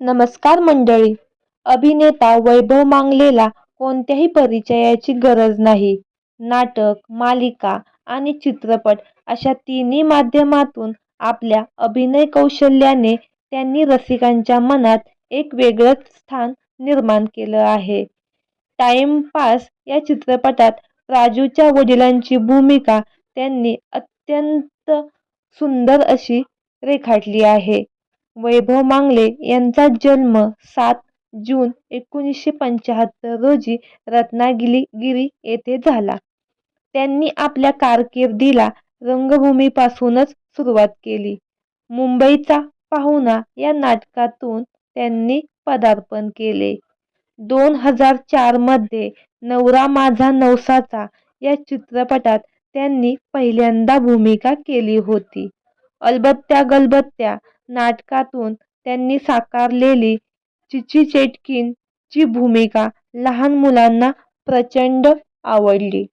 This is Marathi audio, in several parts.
नमस्कार मंडळी. अभिनेता वैभव मांगलेला कोणत्याही परिचयाची गरज नाही. नाटक मालिका आणि चित्रपट अशा तिन्ही माध्यमातून आपल्या अभिनय कौशल्याने त्यांनी रसिकांच्या मनात एक वेगळंच स्थान निर्माण केलं आहे. टाइमपास या चित्रपटात राजूच्या वडिलांची भूमिका त्यांनी अत्यंत सुंदर अशी रेखाटली आहे. वैभव मांगले यांचा जन्म सात जून एकोणीसशे पंच्याहत्तर रोजी रत्नागिरी गिरी येथे झाला. त्यांनी आपल्या कारकिर्दीला रंगभूमीपासूनच सुरुवात केली. मुंबईचा पाहुणा या नाटकातून त्यांनी पदार्पण केले. दोन हजार चारमध्ये नवरा माझा नवसाचा या चित्रपटात त्यांनी पहिल्यांदा भूमिका केली होती. अलबत्त्या गलबत्त्या नाटकातून त्यांनी साकारलेली चिची चेटकीण ची भूमिका लहान मुलांना प्रचंड आवडली.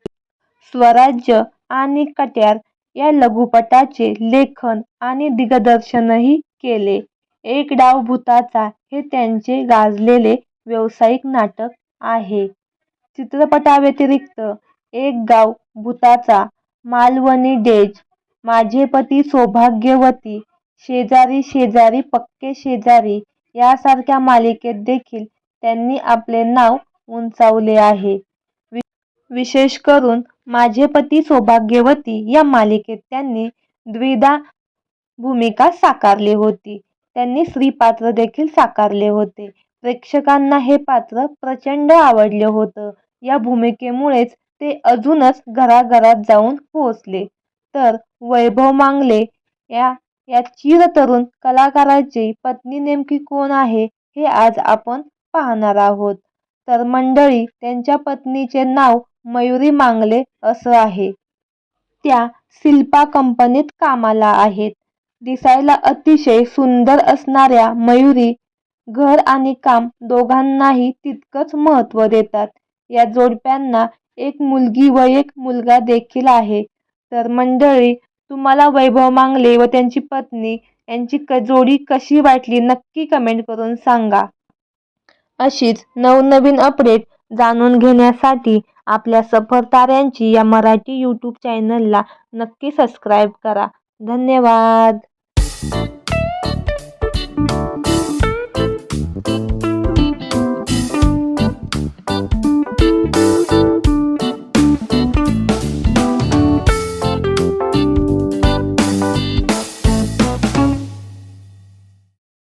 स्वराज्य आणि कट्यार या लघुपटाचे लेखन आणि दिग्दर्शनही केले. एक डाव भुताचा हे त्यांचे गाजलेले व्यावसायिक नाटक आहे. चित्रपटाव्यतिरिक्त एक गाव भुताचा मालवणी डेज माझे पती सौभाग्यवती शेजारी शेजारी पक्के शेजारी यासारख्या मालिकेत देखील त्यांनी आपले नाव उंचावले आहे. विशेष करून माझे पती सौभाग्यवती या मालिकेत त्यांनी द्विधा भूमिका साकारली होती. त्यांनी स्त्री पात्र देखील साकारले होते. प्रेक्षकांना हे पात्र प्रचंड आवडले होतं. या भूमिकेमुळेच ते अजूनच घराघरात जाऊन पोहोचले. तर वैभव मांगले या या चिरतरुण कलाकाराची पत्नी नेमकी कोण आहे हे आज आपण पाहणार आहोत. तर मंडळी त्यांच्या पत्नीचे नाव मयुरी मांगले असं आहे. त्या शिल्पा कंपनीत कामाला आहेत. दिसायला अतिशय सुंदर असणाऱ्या मयुरी घर आणि काम दोघांनाही तितकंच महत्त्व देतात. या जोडप्यांना एक मुलगी व एक मुलगा देखील आहे. तर मंडळी तुम्हाला वैभव मांगले व त्यांची पत्नी यांची जोडी कशी वाटली नक्की कमेंट करून सांगा. अशीच नवनवीन अपडेट जाणून घेण्यासाठी आपल्या सफर ताऱ्यांची या मराठी यूट्यूब चॅनलला नक्की सबस्क्राईब करा. धन्यवाद.